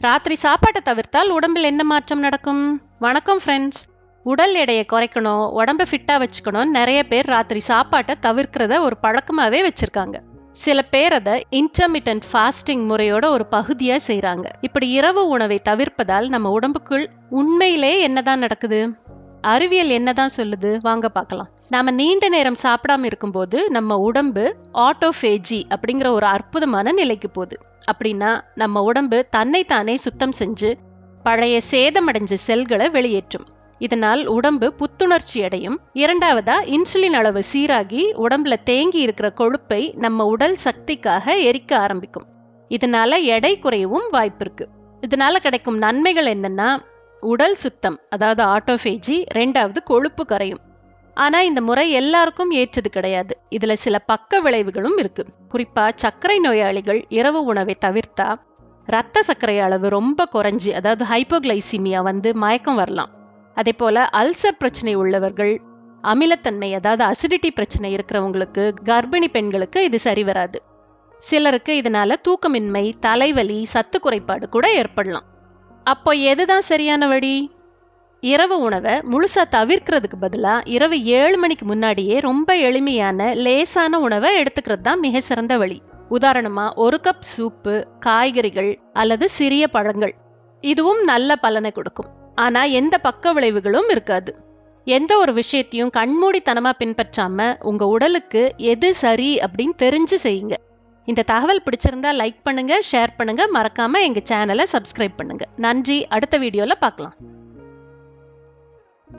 ராத்திரி சாப்பாட்டை தவிர்த்தால் உடம்பில் என்ன மாற்றம் நடக்கும்? வணக்கம் ஃப்ரெண்ட்ஸ் உடல் எடையை குறைக்கணும் உடம்ப ஃபிட்டாக வச்சுக்கணும் நிறைய பேர் ராத்திரி சாப்பாட்டை தவிர்க்கிறத ஒரு பழக்கமாகவே வச்சுருக்காங்க. சில பேர் அதை இன்டர்மிட்டன்ட் ஃபாஸ்டிங் முறையோட ஒரு பகுதியாக செய்கிறாங்க இப்படி இரவு உணவை தவிர்ப்பதால் நம்ம உடம்புக்குள் உண்மையிலே என்னதான் நடக்குது? அறிவியல் என்னதான் சொல்லுது? வாங்க பார்க்கலாம். நாம நீண்ட நேரம் சாப்பிடாம இருக்கும்போது நம்ம உடம்பு ஆட்டோஃபேஜி அப்படிங்கிற ஒரு அற்புதமான நிலைக்கு போகுது. அப்படின்னா நம்ம உடம்பு தன்னைத்தானே சுத்தம் செஞ்சு பழைய சேதமடைஞ்ச செல்களை வெளியேற்றும். இதனால் உடம்பு புத்துணர்ச்சி அடையும். இரண்டாவதா இன்சுலின் அளவு சீராகி உடம்புல தேங்கி இருக்கிற கொழுப்பை நம்ம உடல் சக்திக்காக எரிக்க ஆரம்பிக்கும். இதனால எடை குறையவும் வாய்ப்பு இருக்கு. இதனால கிடைக்கும் நன்மைகள் என்னன்னா உடல் சுத்தம் அதாவது ஆட்டோஃபேஜி ரெண்டாவது கொழுப்பு கரையும் ஆனா இந்த முறை எல்லாருக்கும் ஏற்றது கிடையாது. இதுல சில பக்க விளைவுகளும் இருக்கு. குறிப்பா சர்க்கரை நோயாளிகள் இரவு உணவை தவிர்த்தா ரத்த சர்க்கரை அளவு ரொம்ப குறைஞ்சு அதாவது ஹைப்போகிளைசிமியா வந்து மயக்கம் வரலாம். அதே போல அல்சர் பிரச்சனை உள்ளவர்கள் அமிலத்தன்மை அதாவது அசிடிட்டி பிரச்சனை இருக்கிறவங்களுக்கு கர்ப்பிணி பெண்களுக்கு இது சரி வராது. சிலருக்கு இதனால தூக்கமின்மை தலைவலி சத்து குறைபாடு கூட ஏற்படலாம். அப்போ எதுதான் சரியான வழி? இரவு உணவை முழுசா தவிர்க்கிறதுக்கு பதிலா இரவு ஏழு மணிக்கு முன்னாடியே ரொம்ப எளிமையான லேசான உணவை எடுத்துக்கிறது தான் மிக சிறந்த வழி. உதாரணமா ஒரு கப் சூப்பு காய்கறிகள் அல்லது சிறிய பழங்கள். இதுவும் நல்ல பலனை கொடுக்கும். ஆனா எந்த பக்க விளைவுகளும் இருக்காது. எந்த ஒரு விஷயத்தையும் கண்மூடித்தனமா பின்பற்றாம உங்க உடலுக்கு எது சரி அப்படின்னு தெரிஞ்சு செய்யுங்க. இந்த தகவல் பிடிச்சிருந்தா லைக் பண்ணுங்க ஷேர் பண்ணுங்க. மறக்காம எங்க சேனலை சப்ஸ்கிரைப் பண்ணுங்க. நன்றி. அடுத்த வீடியோல பார்க்கலாம்.